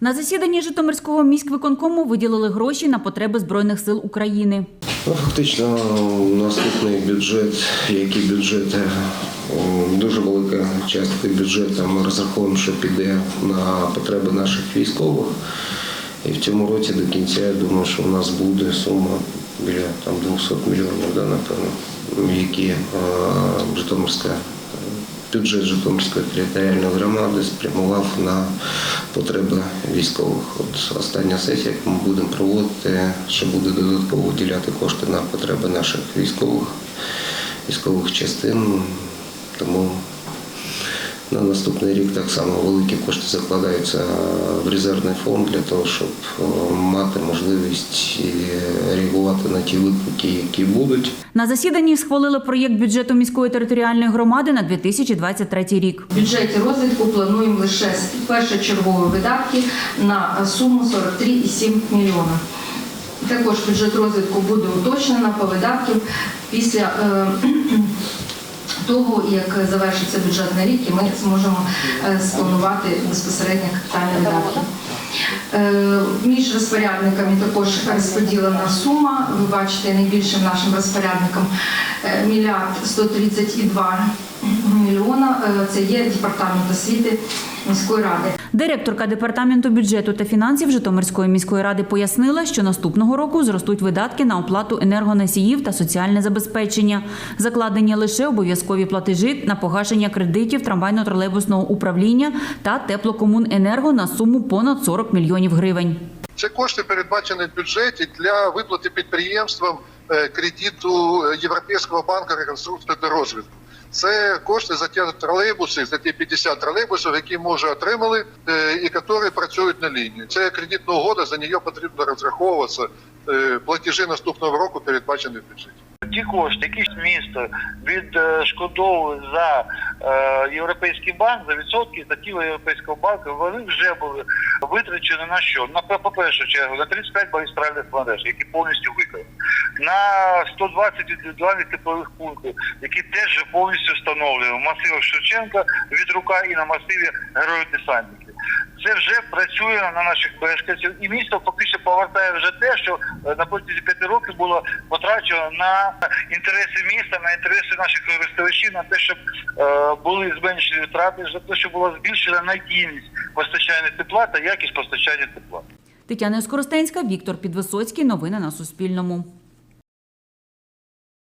На засіданні Житомирського міськвиконкому виділили гроші на потреби Збройних сил України. Ну, фактично, наступний бюджет, як і бюджети, дуже велика частка бюджету ми розраховуємо, що піде на потреби наших військових. І в цьому році до кінця я думаю, що у нас буде сума біля там 200 мільйонів, да, напевно, які е, Житомирська бюджет Житомирської територіальної громади спрямував на потреби військових. От остання сесія, яку ми будемо проводити, ще буде додатково виділяти кошти на потреби наших військових, військових частин. Тому на наступний рік так само великі кошти закладаються в резервний фонд для того, щоб е, мати можливість реагувати на ті виклики, які будуть. На засіданні схвалили проєкт бюджету міської територіальної громади на 2023 рік. В бюджеті розвитку плануємо лише першочергові видатки на суму 43,7 мільйона. Також бюджет розвитку буде уточнено по видатків після е, того, як завершиться бюджетний рік, і ми зможемо е, спланувати безпосередньо капітальні видатки. Е, Між розпорядниками також розподілена сума. Ви бачите, найбільшим нашим розпорядником е, мільярд 132 мільйона. Це є департамент освіти міської ради. Директорка департаменту бюджету та фінансів Житомирської міської ради пояснила, що наступного року зростуть видатки на оплату енергоносіїв та соціальне забезпечення, закладені лише обов'язкові платежі на погашення кредитів трамвайно-тролейбусного управління та теплокомуненерго на суму понад 40 мільйонів гривень. Це кошти передбачені в бюджеті для виплати підприємствам кредиту Європейського банку реконструкції та розвитку. Це кошти за ті тролейбуси, за ті 50 тролейбусів, які ми вже отримали е, і які працюють на лінії. Це кредитна угода, за неї потрібно розраховуватися. Е, Платежі наступного року передбачені в бюджеті. ті кошти, які місто відшкодовує за е, європейський банк, за відсотки статтів європейського банку, вони вже були витрачені на що? На по першу чергу на 35 магістральних мереж, які повністю виконані, на 120 індивідуальних теплових пунктів, які теж повністю встановлені в масивах Шевченка від рука і на масиві героїв десантників. Це вже працює на наших мешканців, і місто фактично повертає вже те, що е, на протязі п'яти років було потрачено на інтереси міста, на інтереси наших користувачів, на те, щоб е, були зменшені витрати, за те, щоб була збільшена надійність постачання тепла та якість постачання тепла. Тетяна Скоростенська, Віктор Підвисоцький. Новини на Суспільному.